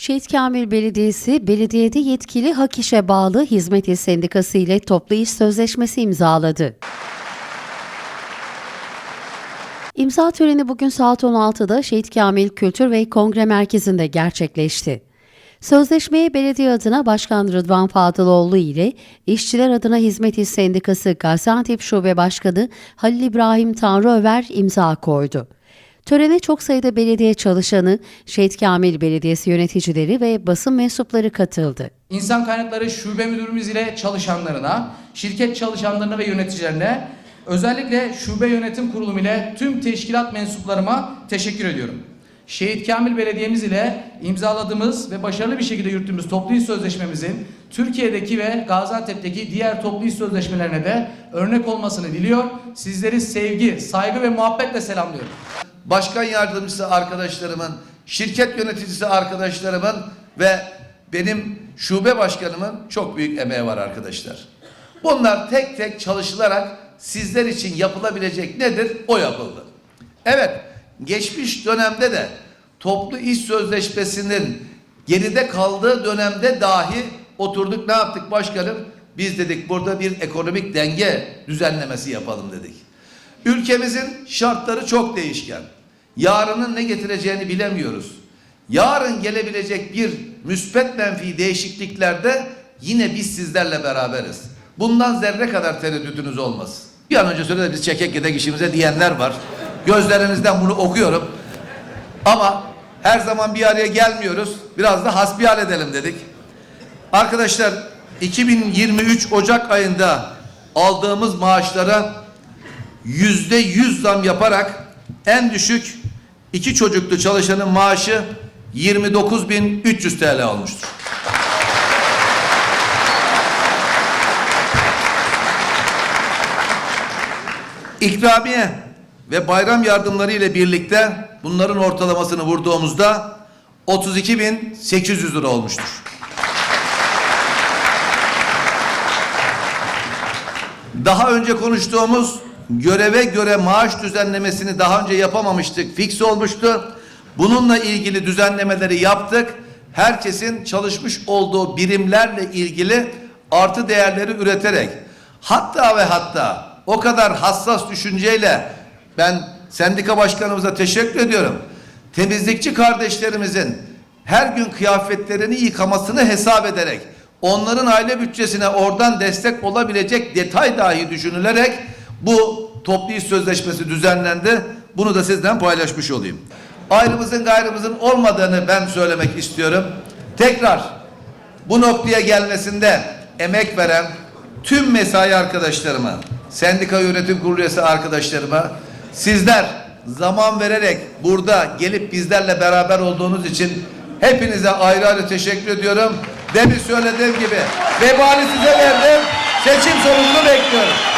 Şehit Kamil Belediyesi, belediyede yetkili hak işe bağlı Hizmet İl Sendikası ile toplu iş sözleşmesi imzaladı. İmza töreni bugün saat 16'da Şehit Kamil Kültür ve Kongre Merkezi'nde gerçekleşti. Sözleşmeye belediye adına Başkan Rıdvan Fadıloğlu ile İşçiler adına Hizmet İl Sendikası Gaziantep Şube Başkanı Halil İbrahim Tanrıöver imza koydu. Törene çok sayıda belediye çalışanı, Şehit Kamil Belediyesi yöneticileri ve basın mensupları katıldı. İnsan Kaynakları Şube Müdürümüz ile çalışanlarına, şirket çalışanlarına ve yöneticilerine, özellikle Şube Yönetim Kurulu ile tüm teşkilat mensuplarıma teşekkür ediyorum. Şehit Kamil Belediyemiz ile imzaladığımız ve başarılı bir şekilde yürüttüğümüz toplu iş sözleşmemizin Türkiye'deki ve Gaziantep'teki diğer toplu iş sözleşmelerine de örnek olmasını diliyor. Sizleri sevgi, saygı ve muhabbetle selamlıyorum. Başkan yardımcısı arkadaşlarımın, şirket yöneticisi arkadaşlarımın ve benim şube başkanımın çok büyük emeği var arkadaşlar. Bunlar tek tek çalışılarak sizler için yapılabilecek nedir? O yapıldı. Evet, geçmiş dönemde de toplu iş sözleşmesinin geride kaldığı dönemde dahi oturduk ne yaptık başkanım? Biz dedik burada bir ekonomik denge düzenlemesi yapalım dedik. Ülkemizin şartları çok değişken. Yarının ne getireceğini bilemiyoruz. Yarın gelebilecek bir müspet menfi değişikliklerde yine biz sizlerle beraberiz. Bundan zerre kadar tereddütünüz olmasın. Bir an önce söyle de biz çekek gidek işimize diyenler var. Gözlerinizden bunu okuyorum. Ama her zaman bir araya gelmiyoruz. Biraz da hasbihal edelim dedik. Arkadaşlar 2023 Ocak ayında aldığımız maaşlara yüzde yüz zam yaparak en düşük iki çocuklu çalışanın maaşı 29.300 TL olmuştur. İkramiye ve bayram yardımları ile birlikte bunların ortalamasını vurduğumuzda 32.800 lira olmuştur. Daha önce konuştuğumuz göreve göre maaş düzenlemesini daha önce yapamamıştık. Fix olmuştu. Bununla ilgili düzenlemeleri yaptık. Herkesin çalışmış olduğu birimlerle ilgili artı değerleri üreterek hatta ve hatta o kadar hassas düşünceyle ben sendika başkanımıza teşekkür ediyorum. Temizlikçi kardeşlerimizin her gün kıyafetlerini yıkamasını hesap ederek onların aile bütçesine oradan destek olabilecek detay dahi düşünülerek bu toplu iş sözleşmesi düzenlendi. Bunu da sizden paylaşmış olayım. Ayrımızın gayrımızın olmadığını ben söylemek istiyorum. Tekrar bu noktaya gelmesinde emek veren tüm mesai arkadaşlarıma, sendika yönetim kurulu üyesi arkadaşlarıma, sizler zaman vererek burada gelip bizlerle beraber olduğunuz için hepinize ayrı ayrı teşekkür ediyorum. Demin söylediğim gibi vebali size verdim. Seçim sonucunu bekliyorum.